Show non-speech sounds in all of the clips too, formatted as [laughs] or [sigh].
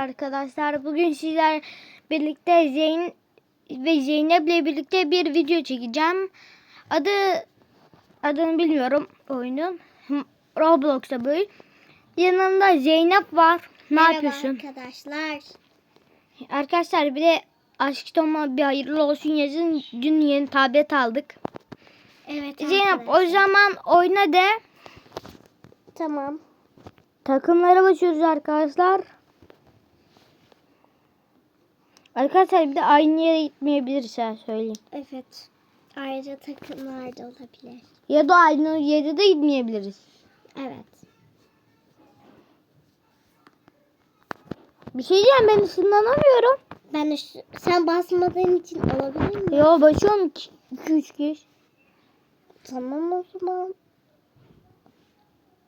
arkadaşlar. Bugün sizler birlikte Zeyn ve Zeynep'le birlikte bir video çekeceğim. Adı adını bilmiyorum oyunun. Roblox'ta böyle. Yanında Zeynep var. Ne Merhaba yapıyorsun? arkadaşlar. Arkadaşlar bir de Aşk Tom'a bir hayırlı olsun yazın. Dün yeni tablet aldık. Evet Zeynep o arkadaşlar. zaman oyna de. Tamam. Takımlara başlıyoruz arkadaşlar. Arkadaşlar bir de aynı yere gitmeyebiliriz ha söyleyeyim. Evet. Ayrıca takımlar da olabilir. Ya da aynı yere de gitmeyebiliriz. Evet. Bir şey diyeceğim ben ışınlanamıyorum. Ben şu- sen basmadığın için olabilir mi? Yo başıyorum 2-3 kez. Tamam o zaman.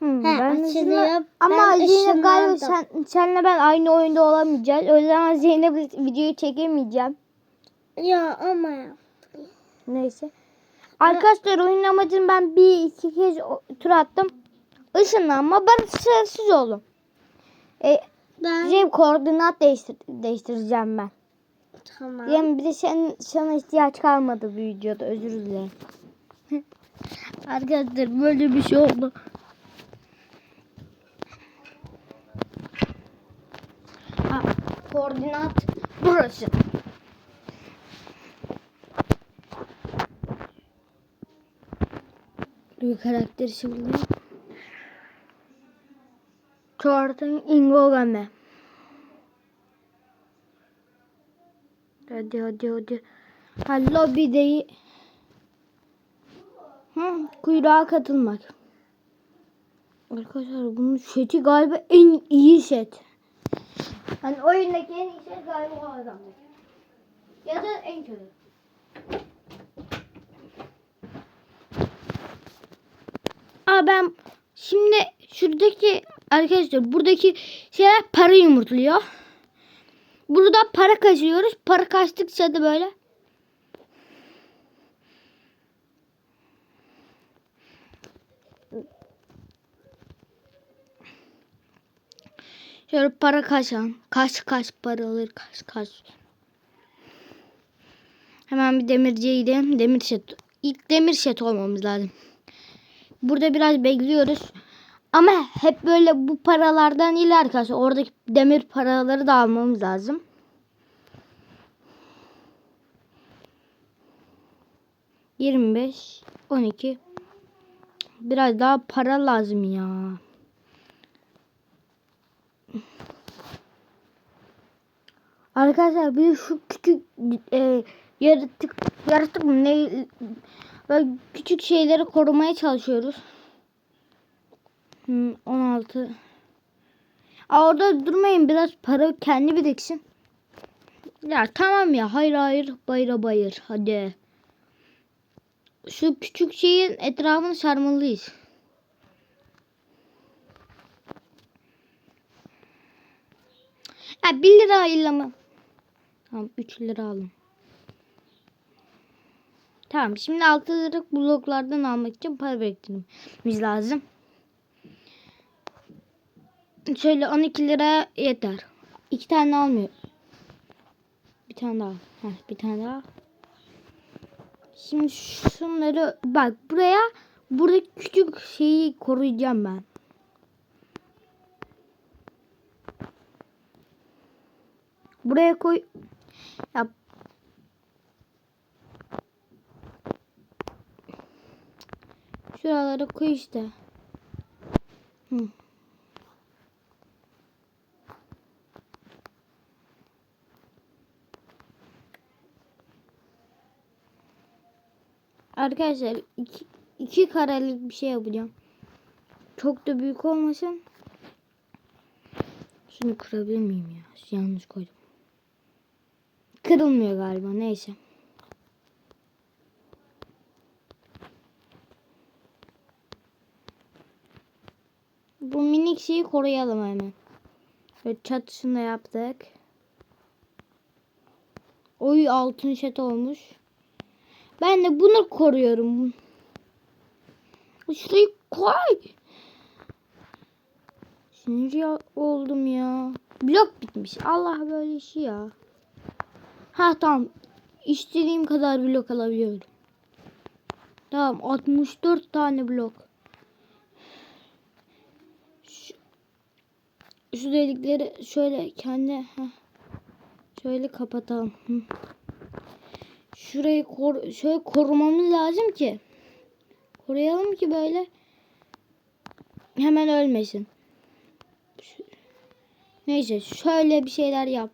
Hı, He, ben açılıyor. ışınlan- Ama Zeynep galiba sen, senle ben aynı oyunda olamayacağız. O yüzden Zeynep videoyu çekemeyeceğim. Ya ama ya. Neyse. Arkadaşlar oyun amacım ben bir iki kez tur attım. Işınlanma başarısız oldum. E, Ben Zeynep koordinat değiştir değiştireceğim ben. tamam. Yani bir de sen, sana ihtiyaç kalmadı bu videoda özür dilerim. [laughs] Arkadaşlar böyle bir şey oldu. Koordinat burası. Bir karakter şimdi. Jordan Ingogame. Hadi hadi hadi. Ha lobide Hı, kuyruğa katılmak. Arkadaşlar bunun seti galiba en iyi set. Hani oyundaki en iyi set galiba o adamda. Ya da en kötü. Aa ben şimdi şuradaki arkadaşlar buradaki şeyler para yumurtluyor. Burada para kaçıyoruz. Para kaçtıkça da böyle Şöyle para kaçan. Kaç kaç para alır kaç kaç. Hemen bir demirciye gidelim. Demir set. İlk demir set olmamız lazım. Burada biraz bekliyoruz. Ama hep böyle bu paralardan değil arkadaşlar. Oradaki demir paraları da almamız lazım. Yirmi beş, on iki. Biraz daha para lazım ya. Arkadaşlar bir şu küçük e, yaratık yaratık mı ne böyle küçük şeyleri korumaya çalışıyoruz. Hmm, 16. Aa, orada durmayın biraz para kendi biriksin. Ya tamam ya hayır hayır bayra bayır hadi. Şu küçük şeyin etrafını sarmalıyız. Ha 1 lira ayırlama. Tamam 3 lira alın. Tamam şimdi 6 liralık bloklardan almak için para biriktirmemiz lazım. Şöyle 12 lira yeter. 2 tane almıyor. Bir tane daha. Heh, bir tane daha. Şimdi şunları bak buraya burada küçük şeyi koruyacağım ben. Buraya koy. Ya. Şuralara koy işte. Hı. Arkadaşlar iki, iki karelik bir şey yapacağım. Çok da büyük olmasın. Şunu kırabilir miyim ya? Yanlış koydum. Kırılmıyor galiba neyse. Bu minik şeyi koruyalım hemen. Böyle çatısını da yaptık. Oy altın set olmuş. Ben de bunu koruyorum. Şurayı koy. Sinir oldum ya. Blok bitmiş. Allah böyle işi ya. Ha tamam. İstediğim kadar blok alabiliyorum. Tamam 64 tane blok. Şu, şu delikleri şöyle kendi heh, şöyle kapatalım. Şurayı kor şöyle korumamız lazım ki. Koruyalım ki böyle hemen ölmesin. Neyse şöyle bir şeyler yap.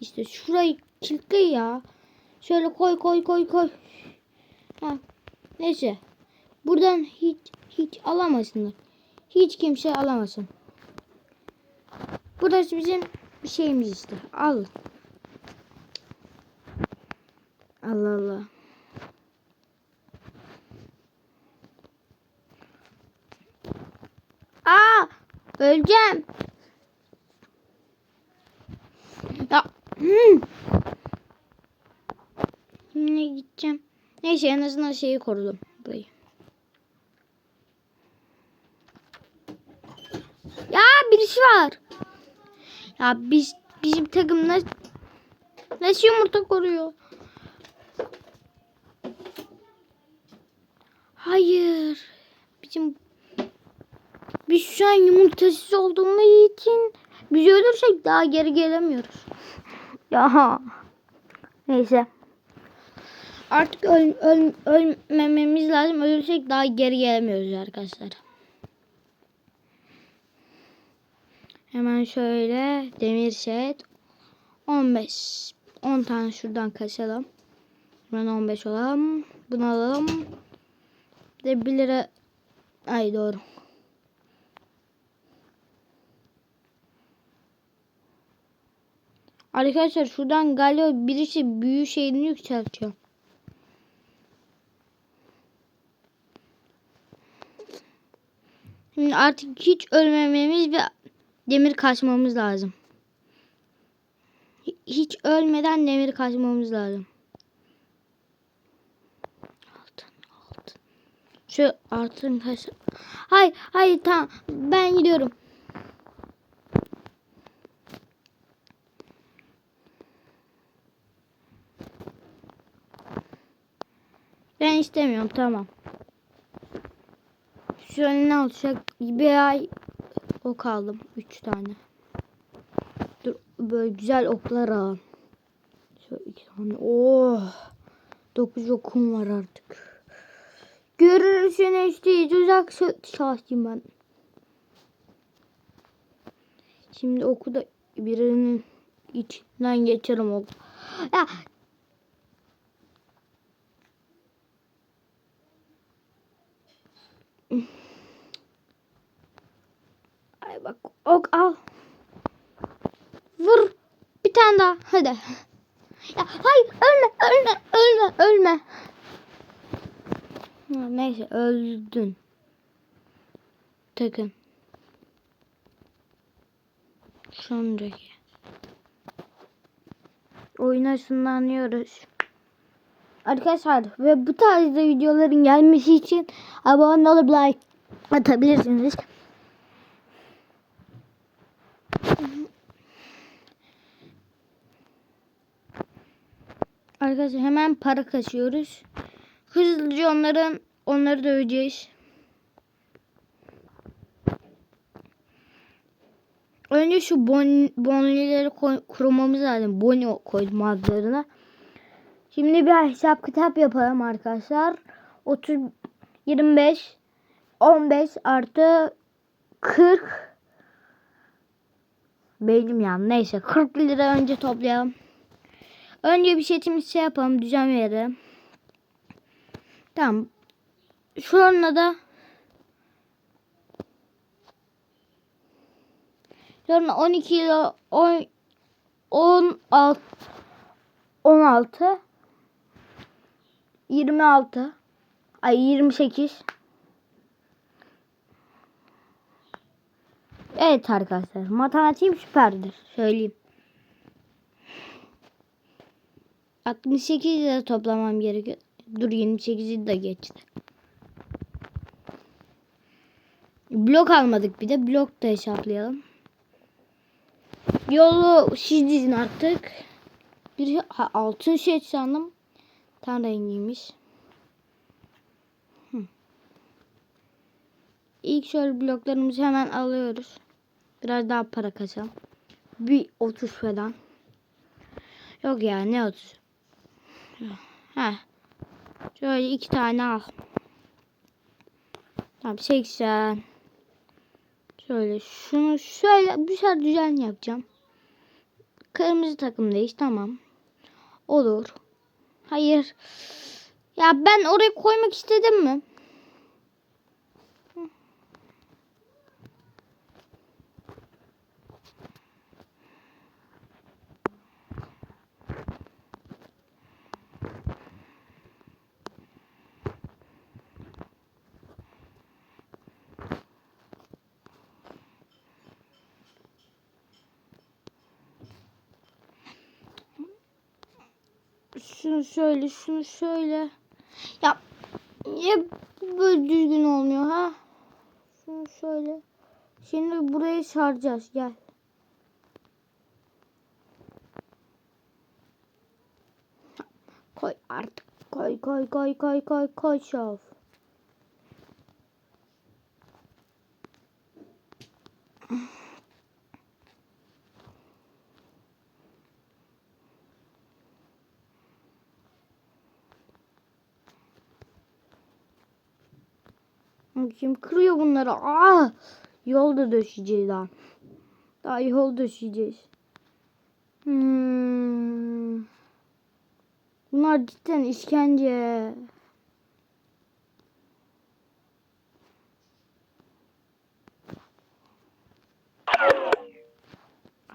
İşte şurayı kilitle ya. Şöyle koy koy koy koy. Ha. Neyse. Buradan hiç hiç alamasınlar. Hiç kimse alamasın. Burası bizim bir şeyimiz işte. Al. Allah Allah. Aa! Öleceğim. Ya. Hmm. Şimdi gideceğim. Neyse en azından şeyi korudum. Burayı. Ya birisi var. Ya biz bizim takım nasıl, nasıl yumurta koruyor? Hayır. Bizim biz şu an yumurtasız olduğumuz için biz ölürsek daha geri gelemiyoruz. [laughs] Ya. Neyse. Artık öl, öl, ölmememiz lazım. Ölürsek daha geri gelemiyoruz arkadaşlar. Hemen şöyle demir set 15 10 tane şuradan kaçalım. Hemen 15 olalım. Bunu alalım. De 1 lira ay doğru. Arkadaşlar şuradan galiba birisi büyü şeyini yükseltiyor. Şimdi artık hiç ölmememiz ve demir kaçmamız lazım. Hi- Hiç ölmeden demir kaçmamız lazım. Altın, altın. Şu altın kaç. Hay, hay tamam. Ben gidiyorum. Ben istemiyorum tamam. An ne olacak? Bir ay ok aldım. Üç tane. Dur böyle güzel oklar alalım. Şöyle iki tane. Oh. Dokuz okum var artık. Görürsün işte uzak şahsiyim ben. Şimdi oku da birinin içinden geçerim ok. Ya Bak ok al. Vur. Bir tane daha. Hadi. Ya hayır ölme ölme ölme ölme. Neyse öldün. Takın. Sonraki. Oyuna ışınlanıyoruz. Arkadaşlar ve bu tarzda videoların gelmesi için abone olup like atabilirsiniz. Arkadaşlar hemen para kaçıyoruz. Hızlıca onların onları döveceğiz. Önce şu bon, bonlileri koy, kurmamız lazım. Boni koydum adlarına. Şimdi bir hesap kitap yapalım arkadaşlar. 30 25 15 artı 40 Beynim ya neyse 40 lira önce toplayalım. Önce bir setimizi şey yapalım düzen verelim. Tamam. Şununla da Sonra 12 ile 10 16 16 26 ay 28 Evet arkadaşlar matematiğim süperdir söyleyeyim. 68 ile toplamam gerekiyor. Dur 28'i de geçti. Blok almadık bir de blok da hesaplayalım. Yolu siz dizin artık. Bir ha, altın şey sandım. Tam rengiymiş. İlk şöyle bloklarımızı hemen alıyoruz. Biraz daha para kasalım. Bir 30 falan. Yok ya ne 30? Ha. Şöyle iki tane al. Tamam 80. Şöyle şunu şöyle bu sefer düzen yapacağım. Kırmızı takımdayız tamam. Olur. Hayır. Ya ben oraya koymak istedim mi? Şunu şöyle, şunu şöyle. Ya niye böyle düzgün olmuyor ha? Şunu şöyle. Şimdi burayı saracağız. Gel. Koy artık. Koy koy koy koy koy koy şov. Kim kırıyor bunları? Aa! Yolda döşeceğiz daha. Daha yol döşeceğiz. Hmm. Bunlar cidden işkence.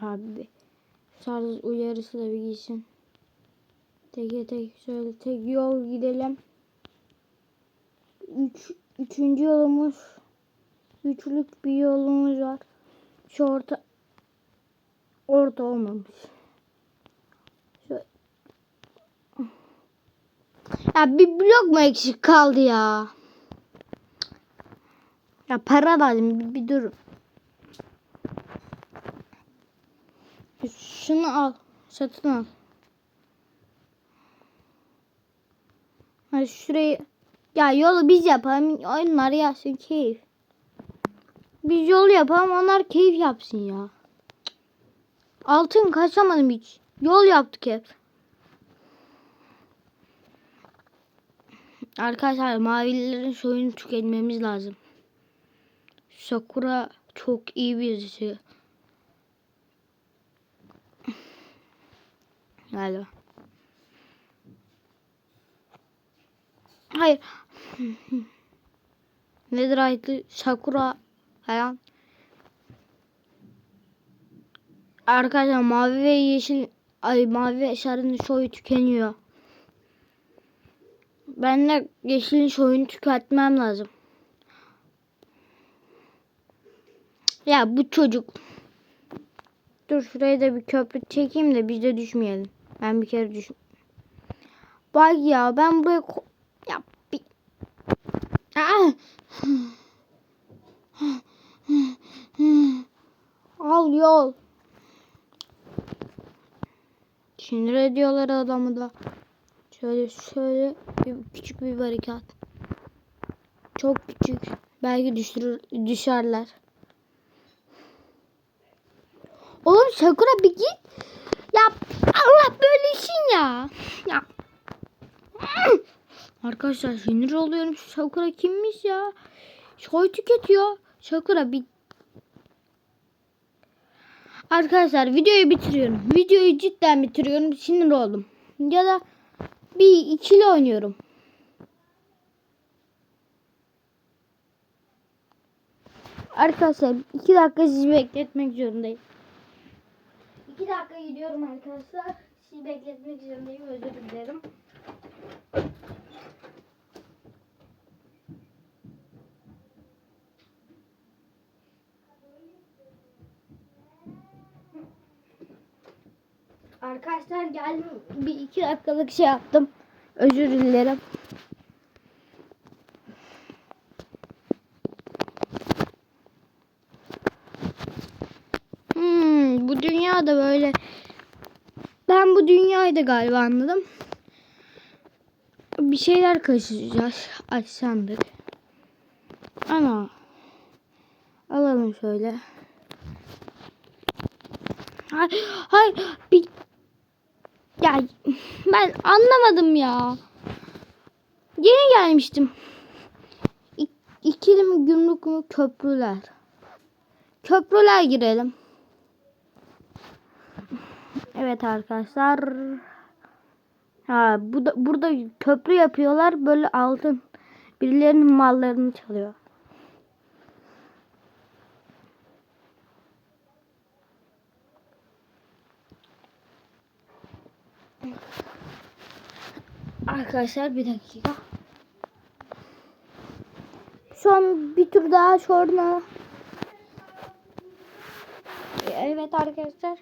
Abi. Sarız uyarısı da bir gitsin. Tek tek şöyle tek yol gidelim. Üç, üçüncü yolumuz. Üçlük bir yolumuz var. Şu orta orta olmamış. Şöyle. Ya bir blok mu eksik kaldı ya? Ya para lazım bir, bir dur. Şunu al. Satın al. Hadi şurayı ya yolu biz yapalım. Onlar yapsın keyif. Biz yol yapalım onlar keyif yapsın ya. Altın kaçamadım hiç. Yol yaptık hep. Arkadaşlar mavilerin soyunu tüketmemiz lazım. Sakura çok iyi birisi. Galiba. Hayır. [laughs] Netherite'lı Sakura falan. Arkadaşlar mavi ve yeşil ay mavi ve sarının soyu tükeniyor. Ben de yeşilin soyunu tüketmem lazım. Ya bu çocuk. Dur şuraya da bir köprü çekeyim de biz de düşmeyelim. Ben bir kere düş. Bak ya ben buraya Aa! [sighs] Al yol. Sinir ediyorlar adamı da. Şöyle şöyle bir, küçük bir barikat. Çok küçük. Belki düşürür, düşerler. Oğlum Sakura bir git. Ya Allah böylesin ya. Ya. Arkadaşlar sinir oluyorum. Şu Sakura kimmiş ya? Soy tüketiyor. Sakura bir Arkadaşlar videoyu bitiriyorum. Videoyu cidden bitiriyorum. Sinir oldum. Ya da bir ikili oynuyorum. Arkadaşlar iki dakika sizi bekletmek zorundayım. İki dakika gidiyorum arkadaşlar. Sizi bekletmek zorundayım. Özür dilerim. Arkadaşlar geldim. Bir iki dakikalık şey yaptım. Özür dilerim. Hmm, bu dünya da böyle. Ben bu dünyayı da galiba anladım. Bir şeyler kaçıracağız. Aç sandık. Ana. Alalım şöyle. Hay, hay bir ya ben anlamadım ya. Yeni gelmiştim. İ- İkili mi gümrük mü köprüler. Köprüler girelim. Evet arkadaşlar. Ha bu da, burada köprü yapıyorlar. Böyle altın birilerinin mallarını çalıyor. Arkadaşlar bir dakika. Son bir tur daha sonra. Evet arkadaşlar.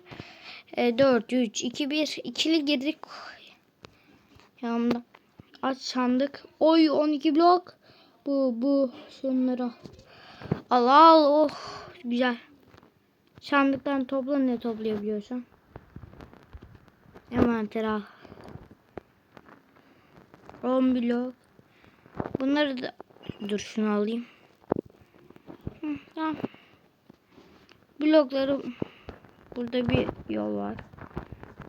E, 4, 3, 2, 1. ikili girdik. Yanımda. Aç sandık. Oy 12 blok. Bu bu şunları. al al oh güzel. Sandıktan topla ne toplayabiliyorsun? Envanter al. 10 blok. Bunları da dur şunu alayım. Tamam. Blokları burada bir yol var.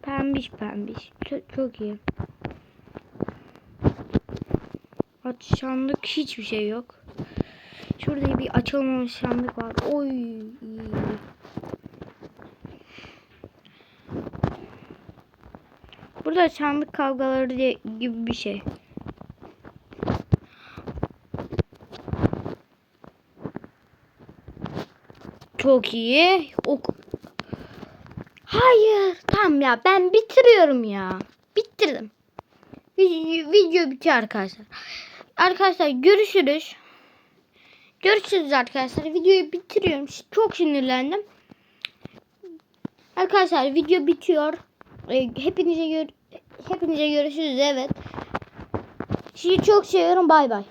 Pembiş pembiş. Çok, çok iyi. Aç sandık hiçbir şey yok. Şurada bir açılmamış sandık var. Oy iyi. Burada sandık kavgaları gibi bir şey. Çok iyi. Ok. Hayır. Tamam ya ben bitiriyorum ya. Bitirdim. Video, video bitiyor arkadaşlar. Arkadaşlar görüşürüz. Görüşürüz arkadaşlar. Videoyu bitiriyorum. Çok sinirlendim. Arkadaşlar video bitiyor. Ee, Hepinize gör hepinize görüşürüz evet. Sizi çok seviyorum. Bay bay.